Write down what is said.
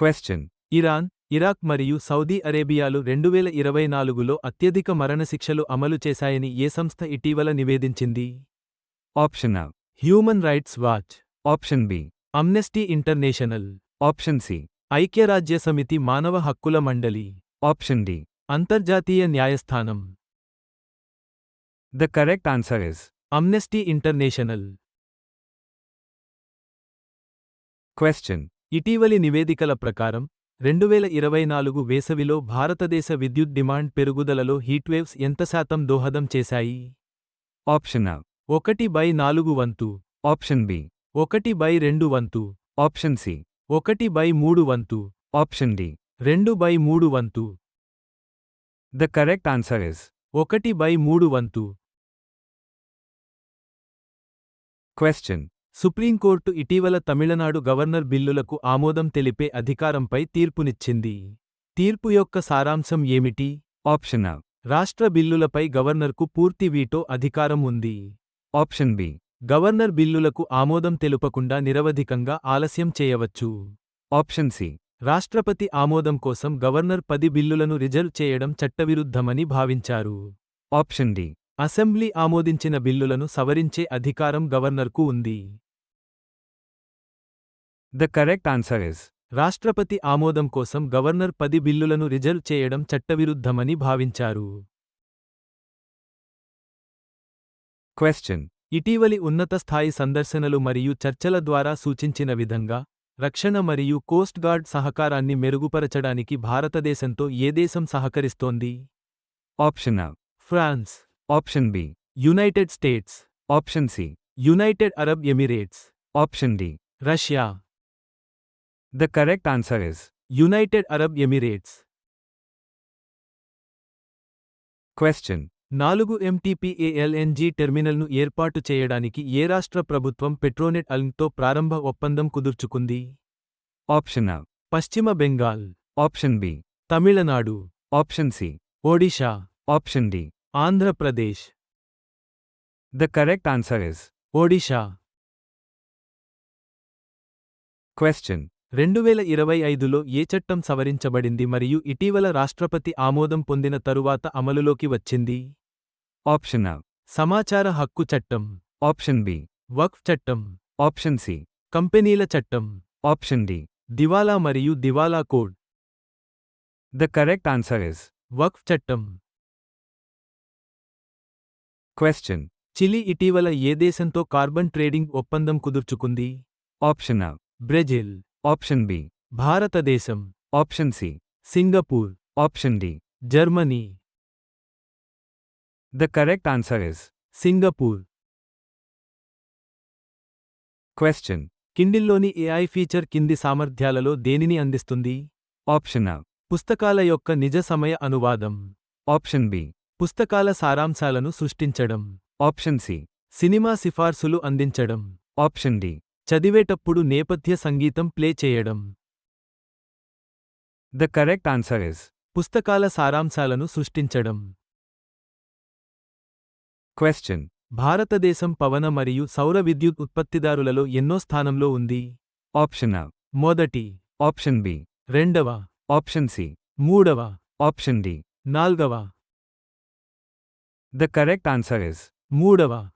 Question. Iran Iraq మరియు Saudi అరేబియాలు రెండువేల ఇరవై నాలుగులో అత్యధిక మరణశిక్షలు అమలు చేశాయని ఏ సంస్థ ఇటీవల నివేదించింది Option A. Human rights watch Option B. Amnesty International Option C. ఐక్యరాజ్యసమితి మానవ హక్కుల మండలి Option D. అంతర్జాతీయ న్యాయస్థానం The correct answer is Amnesty International Question. ఇటీవలి నివేదికల ప్రకారం రెండువేల ఇరవై నాలుగు వేసవిలో భారతదేశ విద్యుత్ డిమాండ్ పెరుగుదలలో హీట్వేవ్స్ ఎంత శాతం దోహదం చేశాయి Option A. ఒకటి బై నాలుగు వంతు Option B. ఒకటి బై రెండు వంతు Option C. ఒకటి బై మూడు వంతు Option D. రెండు బై మూడు వంతు The correct answer is ఒకటి బై మూడు వంతు Question. సుప్రీంకోర్టు ఇటీవల తమిళనాడు గవర్నర్ బిల్లులకు ఆమోదం తెలిపే అధికారంపై తీర్పునిచ్చింది తీర్పు యొక్క సారాంశం ఏమిటి A. రాష్ట్ర బిల్లులపై గవర్నర్కు పూర్తి వీటో అధికారం ఉంది Option B. గవర్నర్ బిల్లులకు ఆమోదం తెలుపకుండా నిరవధికంగా ఆలస్యం చేయవచ్చు Option C. రాష్ట్రపతి ఆమోదం కోసం గవర్నర్ పది బిల్లులను రిజర్వ్ చేయడం చట్టవిరుద్ధమని భావించారు Option D. అసెంబ్లీ ఆమోదించిన బిల్లులను సవరించే అధికారం గవర్నర్కు ఉంది The correct answer is రాష్ట్రపతి ఆమోదం కోసం గవర్నర్ పది బిల్లులను రిజర్వ్ చేయడం చట్టవిరుద్ధమని భావించారు Question. ఇటీవలి ఉన్నత స్థాయి సందర్శనలు మరియు చర్చల ద్వారా సూచించిన విధంగా రక్షణ మరియు కోస్ట్ గార్డ్ సహకారాన్ని మెరుగుపరచడానికి భారతదేశంతో ఏ దేశం సహకరిస్తోంది A. France option B United States. Option C United Arab Emirates. Option D Russia. The correct answer is United Arab Emirates. Question నాలుగు ఎంటీపీఏఎల్ఎన్జీ టెర్మినల్ను ఏర్పాటు చేయడానికి ఏ రాష్ట్ర ప్రభుత్వం పెట్రోనెట్ అల్న్తో ప్రారంభ ఒప్పందం కుదుర్చుకుంది? ఆప్షన్ అ పశ్చిమ Bengal. Option B Tamil Nadu. Option C Odisha option D D. Andhra Pradesh The correct answer is Odisha Question. రెండువేల ఇరవై ఐదులో ఏ చట్టం సవరించబడింది మరియు ఇటీవల రాష్ట్రపతి ఆమోదం పొందిన తరువాత అమలులోకి వచ్చింది Option A. సమాచార హక్కు చట్టం Option B. వక్ఫ్ చట్టం Option C. కంపెనీల చట్టం Option D. దివాలా మరియు దివాలా code The correct answer is వక్ఫ్ చట్టం క్వశ్చన్. చిలీ ఇటీవల ఏ దేశంతో కార్బన్ ట్రేడింగ్ ఒప్పందం కుదుర్చుకుంది? Option A. Brazil. Option B భారతదేశం. Option C Singapore. Option D Germany. The correct answer is Singapore. Question. కిండిల్లోని AI feature కింది సామర్థ్యాలలో దేనిని అందిస్తుంది? Option A. పుస్తకాల యొక్క నిజ సమయ అనువాదం. ఆప్షన్ బి పుస్తకాల సారాంశాలను సృష్టించడం Option C. సినిమా సిఫార్సులు అందించడం Option D. చదివేటప్పుడు నేపథ్య సంగీతం ప్లే చేయడం The correct answer is పుస్తకాల సారాంశాలను సృష్టించడం Question. భారతదేశం పవన మరియు సౌర విద్యుత్ ఉత్పత్తిదారులలో ఎన్నో స్థానంలో ఉంది Option A. మొదటి Option B. రెండవ Option C. మూడవ Option D. నాల్గవ The correct answer is Moodava.